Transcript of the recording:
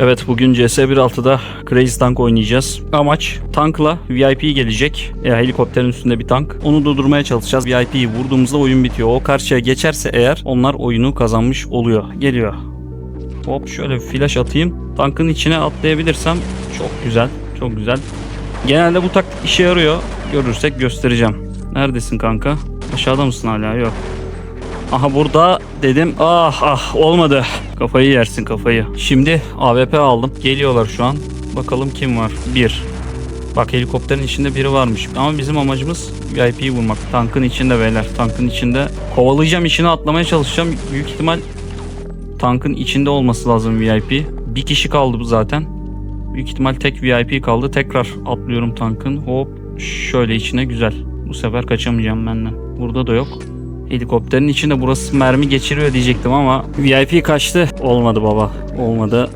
Evet bugün CS 1.6'da Crazy Tank oynayacağız. Amaç tankla VIP gelecek. Ya helikopterin üstünde bir tank. Onu durdurmaya çalışacağız. VIP'yi vurduğumuzda oyun bitiyor. O karşıya geçerse eğer onlar oyunu kazanmış oluyor. Geliyor. Hop şöyle bir flash atayım. Tankın içine atlayabilirsem çok güzel. Çok güzel. Genelde bu taktik işe yarıyor. Görürsek göstereceğim. Neredesin kanka? Aşağıda mısın hala? Yok. Aha burada dedim. Ah ah olmadı. Kafayı yersin kafayı. Şimdi AWP aldım. Geliyorlar şu an. Bakalım kim var? Bir. Bak helikopterin içinde biri varmış. Ama bizim amacımız VIP'yi vurmak. Tankın içinde beyler. Tankın içinde. Kovalayacağım içine atlamaya çalışacağım. Büyük ihtimal tankın içinde olması lazım VIP. Bir kişi kaldı bu zaten. Büyük ihtimal tek VIP kaldı. Tekrar atlıyorum tankın. Hop şöyle içine güzel. Bu sefer kaçamayacağım benden. Burada da yok. Helikopterin içinde burası mermi geçiriyor diyecektim ama VIP kaçtı. Olmadı baba. Olmadı.